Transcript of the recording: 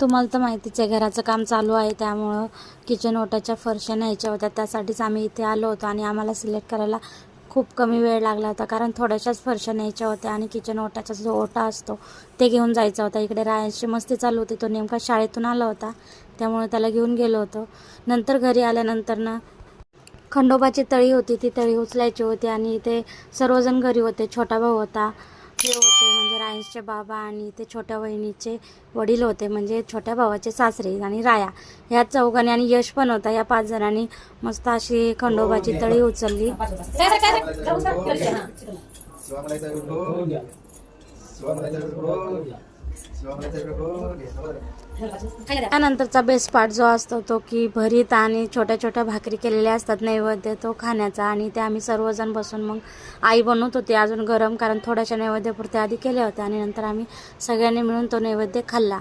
तुम्हाला तर माहितीच आहे घराचं काम चालू आहे त्यामुळं किचन ओटाच्या फरशा न्यायच्या होत्या त्यासाठीच आम्ही इथे आलो होतो आणि आम्हाला सिलेक्ट करायला खूप कमी वेळ लागला होता कारण थोड्याशाच फरशा न्यायच्या होत्या आणि किचन ओटाचा जो ओटा असतो ते घेऊन जायचा होता. इकडे रायांची मस्ती चालू होती तो नेमका शाळेतून आला होता त्यामुळे त्याला घेऊन गेलो होतो. नंतर घरी आल्यानंतर ना खंडोबाची तळी होती ती तळी उचलायची होती आणि इथे सर्वजण घरी होते छोटा भाऊ होता हे होते म्हणजे रायन्सचे बाबा आणि ते छोट्या वहिनीचे वडील होते म्हणजे छोट्या भावाचे सासरे आणि राया ह्या चौघांनी आणि यश पण होता. या पाच जणांनी मस्त अशी खंडोबाची तळी उचलली. त्यानंतरचा बेस्ट पार्ट जो असतो तो की भरीत आणि छोट्या छोट्या भाकरी केलेल्या असतात नैवेद्य तो खाण्याचा आणि ते आम्ही सर्वजण बसून मग आई बनवत होती अजून गरम कारण थोड्याशा नैवेद्यापुरत्या आधी केल्या होत्या आणि नंतर आम्ही सगळ्यांनी मिळून तो नैवेद्य खाल्ला.